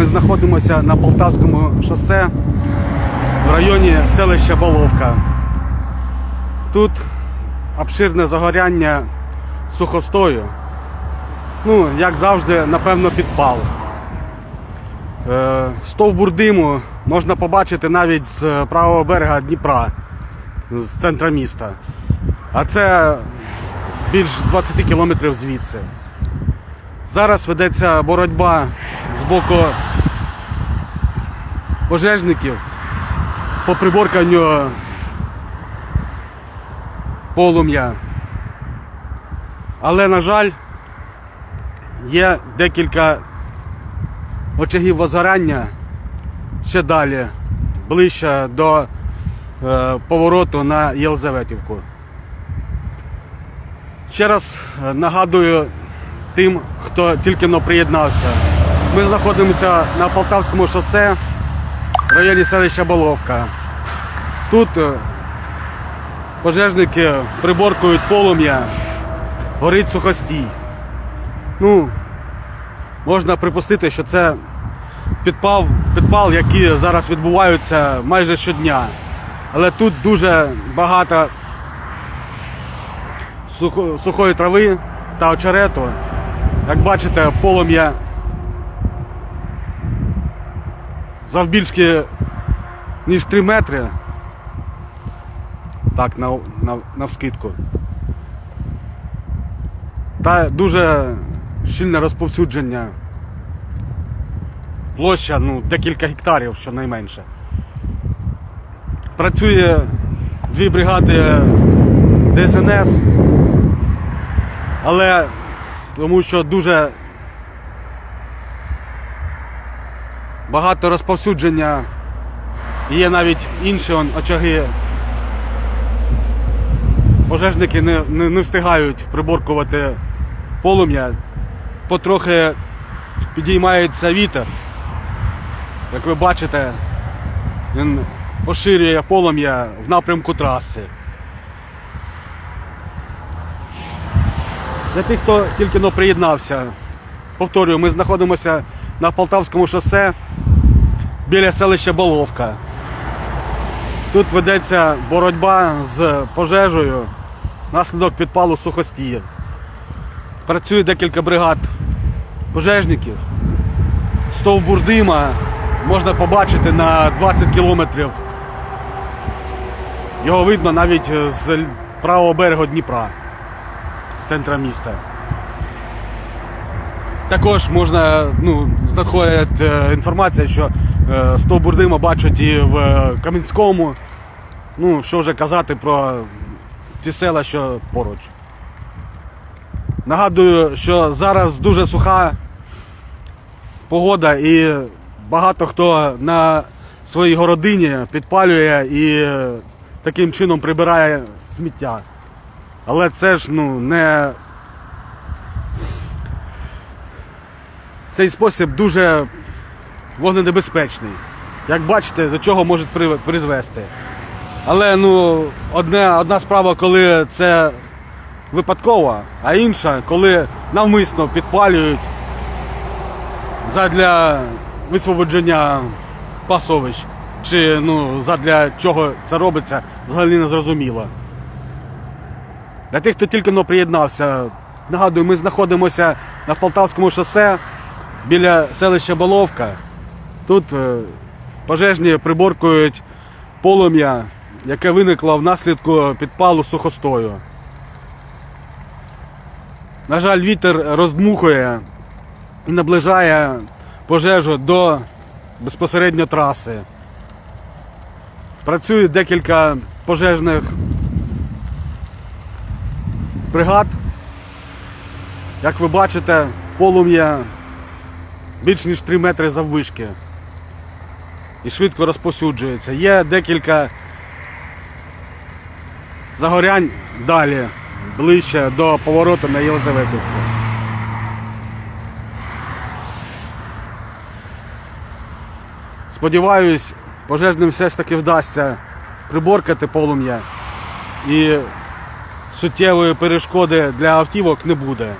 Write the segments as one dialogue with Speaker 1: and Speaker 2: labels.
Speaker 1: Ми знаходимося на Полтавському шосе в районі селища Баловка. Тут обширне загоряння сухостою. Ну, як завжди, напевно, підпал. Е, Стовбур диму можна побачити навіть з правого берега Дніпра, з центра міста. А це більш 20 кілометрів звідси. Зараз ведеться боротьба з боку пожежників по приборканню полум'я. Але, на жаль, є декілька очагів возгорання ще далі, ближче до е, повороту на Єлизаветівку. Ще раз е, нагадую тим, хто тільки но приєднався. Ми знаходимося на Полтавському шосе в районі селища Боломка. Тут е, пожежники приборкують полум'я, горить сухостій. Ну, можна припустити, що це підпал, підпал, які зараз відбуваються майже щодня. Але тут дуже багато сухої трави та очерету. Як бачите, полум'я завбільшки ніж 3 метри. Так, на, на, навскидку. Та дуже щільне розповсюдження. Площа ну, декілька гектарів щонайменше. Працює дві бригади ДСНС, але тому що дуже багато розповсюдження. Є навіть інші он, очаги. Пожежники не, не, не встигають приборкувати полум'я. Потрохи підіймається вітер. Як ви бачите, він поширює полум'я в напрямку траси. Для тих, хто тільки но приєднався, повторюю, ми знаходимося на Полтавському шосе біля селища Боломка. Тут ведеться боротьба з пожежею наслідок підпалу сухостію. Працює декілька бригад пожежників. Стовбур дима можна побачити на 20 кілометрів. Його видно навіть з правого берега Дніпра, з центра міста. Також можна, ну, надходить е, інформація, що е, стовбур дима бачать і в Кам'янському. Ну, що вже казати про ті села, що поруч. Нагадую, що зараз дуже суха погода і багато хто на своїй городині підпалює і таким чином прибирає сміття. Але це ж ну, не. Цей спосіб дуже вогненебезпечний. Як бачите, до чого може призвести. Але ну, одне, одна справа, коли це випадково, а інша, коли навмисно підпалюють задля висвободження пасовищ. Чи ну, задля чого це робиться, взагалі не зрозуміло. Для тих, хто тільки но приєднався, нагадую, ми знаходимося на Полтавському шосе біля селища Баловка. Тут е, пожежні приборкують полум'я, яке виникло внаслідку підпалу сухостою. На жаль, вітер роздмухує і наближає пожежу до безпосередньо траси. Працює декілька пожежних бригад. Як ви бачите, полум'я більш ніж 3 метри заввишки і швидко розповсюджується. Є декілька загорянь далі, ближче до повороту на Єлизаветівку. Сподіваюсь, пожежним все ж таки вдасться приборкати полум'я і суттєвої перешкоди для автівок не буде.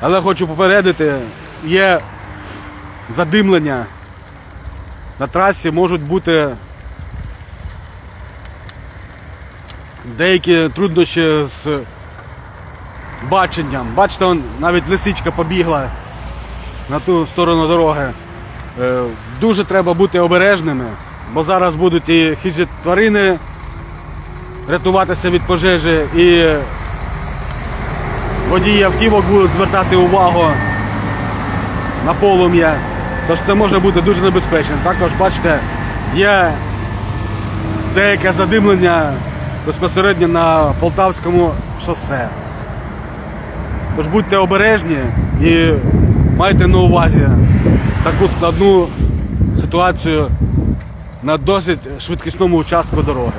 Speaker 1: Але хочу попередити, є задимлення на трасі можуть бути деякі труднощі з баченням. Бачите, навіть лисичка побігла на ту сторону дороги. Е, Дуже треба бути обережними, бо зараз будуть і хижі тварини рятуватися від пожежі, і водії автівок будуть звертати увагу на полум'я. Тож це може бути дуже небезпечно. Також бачите, є деяке задимлення безпосередньо на Полтавському шосе. Тож будьте обережні і майте на увазі таку складну ситуацію на досить швидкісному участку дороги.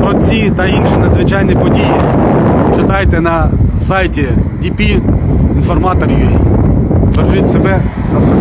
Speaker 1: Про ці та інші надзвичайні події читайте на сайті DP Інформатор.ua. Бережіть себе на все.